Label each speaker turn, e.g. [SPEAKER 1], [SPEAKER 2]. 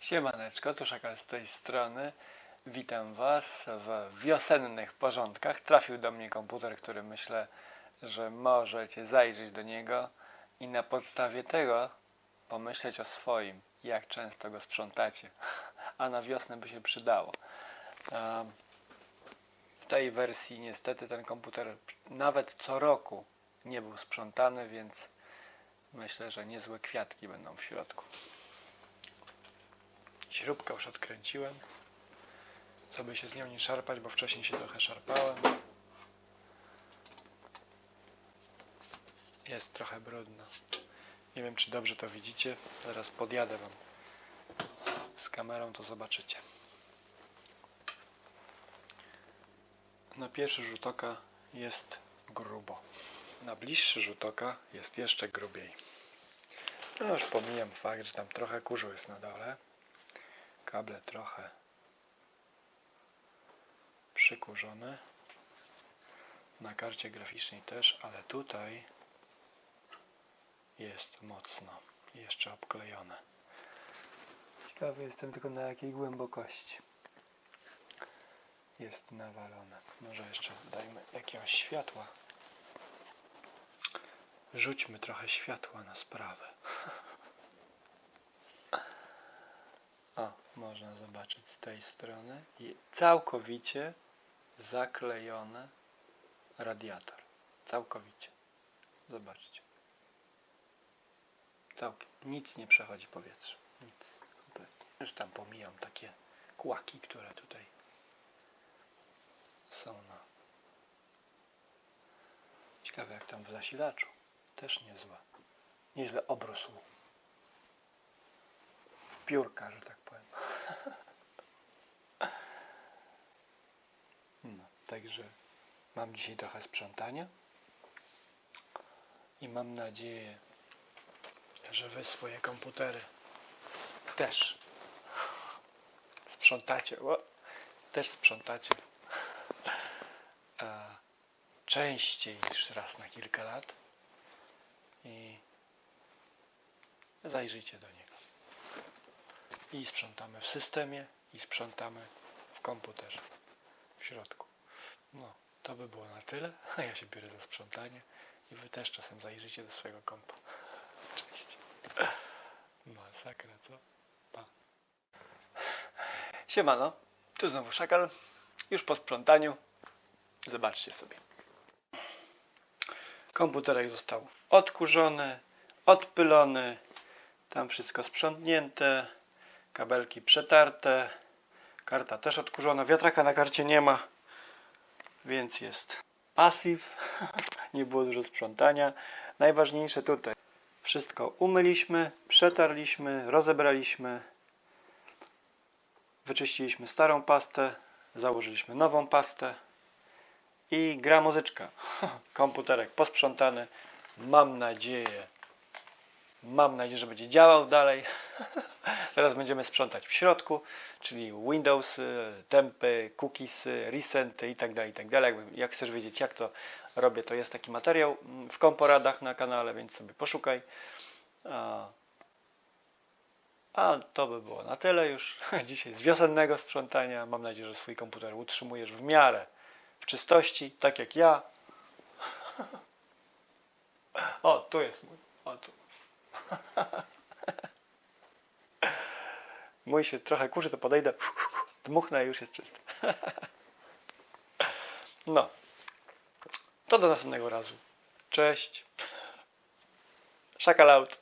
[SPEAKER 1] Siemaneczko, tu Szakal z tej strony. Witam Was w wiosennych porządkach. Trafił do mnie komputer, który myślę, że możecie zajrzeć do niego i na podstawie tego pomyśleć o swoim, jak często go sprzątacie. A na wiosnę by się przydało. W tej wersji niestety ten komputer nawet co roku nie był sprzątany, więc myślę, że niezłe kwiatki będą w środku. Śrubkę już odkręciłem, co by się z nią nie szarpać, bo wcześniej się trochę szarpałem. Jest trochę brudno. Nie wiem, czy dobrze to widzicie. Zaraz podjadę Wam z kamerą, to zobaczycie. Na pierwszy rzut oka jest grubo. Na bliższy rzut oka jest jeszcze grubiej. No już pomijam fakt, że tam trochę kurzu jest na dole. Kable trochę przykurzone. Na karcie graficznej też, ale tutaj jest mocno jeszcze obklejone. Ciekawy jestem tylko na jakiej głębokości jest nawalone. Może jeszcze dajmy jakiegoś światła. Rzućmy trochę światła na sprawę. O, można zobaczyć z tej strony. I całkowicie zaklejony radiator. Całkowicie. Zobaczcie. Całkiem. Nic nie przechodzi powietrze. Nic. Już tam pomijam takie kłaki, które tutaj są na. Ciekawe jak tam w zasilaczu. Też niezłe. Nieźle obrósł piórka, że tak powiem. No, także mam dzisiaj trochę sprzątania i mam nadzieję, że wy swoje komputery też sprzątacie. Też sprzątacie. Częściej niż raz na kilka lat i zajrzyjcie do niego. I sprzątamy w systemie i sprzątamy w komputerze w środku. No, to by było na tyle. A ja się biorę za sprzątanie i wy też czasem zajrzyjcie do swojego kompa. Cześć. Masakra, co? Pa. Siemano, tu znowu Szakal. Już po sprzątaniu. Zobaczcie sobie. Komputerek został odkurzony, odpylony, tam wszystko sprzątnięte, kabelki przetarte, karta też odkurzona, wiatraka na karcie nie ma, więc jest pasyw, nie było dużo sprzątania. Najważniejsze tutaj, wszystko umyliśmy, przetarliśmy, rozebraliśmy, wyczyściliśmy starą pastę, założyliśmy nową pastę i gra muzyczka. Komputerek posprzątany. Mam nadzieję, mam nadzieję, że będzie działał dalej. Teraz będziemy sprzątać w środku, czyli Windows, tempy, cookiesy, recenty i tak dalej, i tak dalej. Jakby- Jak chcesz wiedzieć, jak to robię, to jest taki materiał mm, w komporadach na kanale, więc sobie poszukaj. A, a to by było na tyle już dzisiaj z wiosennego sprzątania. Mam nadzieję, że swój komputer utrzymujesz w miarę w czystości, tak jak ja. O, tu jest mój. O, tu. Mój się trochę kurzy, to podejdę, dmuchnę i już jest czysty. No. To do następnego razu. Cześć. Szakal out.